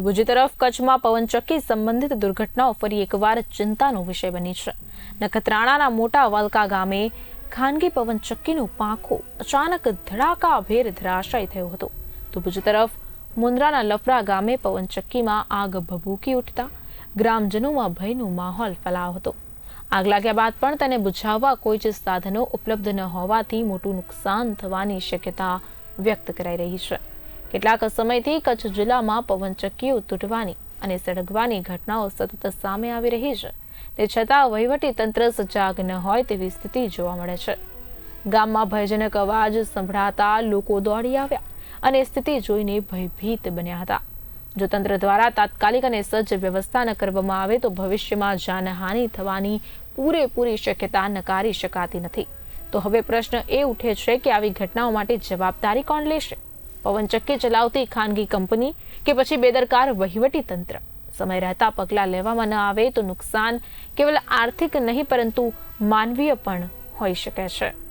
તો બીજી તરફ કચ્છમાં પવનચક્કી સંબંધિત દુર્ઘટનાઓ ફરી એકવાર ચિંતાનો વિષય બની છે. નખત્રાણાના મોટા વાલકા ગામે ખાનગી પવનચક્કીનું પાંખો અચાનક ધડાકાભેર ધરાશય થયો હતો. તો બીજી તરફ મુન્દ્રાના લફરા ગામે પવનચક્કીમાં આગ ભભૂકી ઉઠતા ગ્રામજનોમાં ભયનો માહોલ ફેલાયો હતો. આગ લાગ્યા બાદ પણ તેને બુઝાવવા કોઈ જ સાધનો ઉપલબ્ધ ન હોવાથી મોટું નુકસાન થવાની શક્યતા વ્યક્ત કરાઈ રહી છે. કેટલાક સમયથી કચ્છ જિલ્લામાં પવનચક્કીઓ તૂટવાની અને સળગવાની ઘટનાઓ સતત સામે આવી રહી છે. તે છતાં વહીવટી તંત્ર સજાગ ન હોય તેવી સ્થિતિ જોવા મળે છે. ગામમાં ભયજનક અવાજ સંભળાતા લોકો દોડી આવ્યા અને સ્થિતિ જોઈને ભયભીત બન્યા હતા. જો તંત્ર દ્વારા તાત્કાલિક અને સજ્જ વ્યવસ્થા ન કરવામાં આવે તો ભવિષ્યમાં જાનહાનિ થવાની પૂરેપૂરી શક્યતા નકારી શકાતી નથી. તો હવે પ્રશ્ન એ ઉઠે છે કે આવી ઘટનાઓ માટે જવાબદારી કોણ લેશે? પવનચક્કી ચલાવતી ખાનગી કંપની કે પછી બેદરકાર વહીવટી તંત્ર. સમય રહેતા પગલાં લેવામાં ન આવે તો નુકસાન કેવલ આર્થિક નહીં, પરંતુ માનવીય પણ હોઈ શકે છે.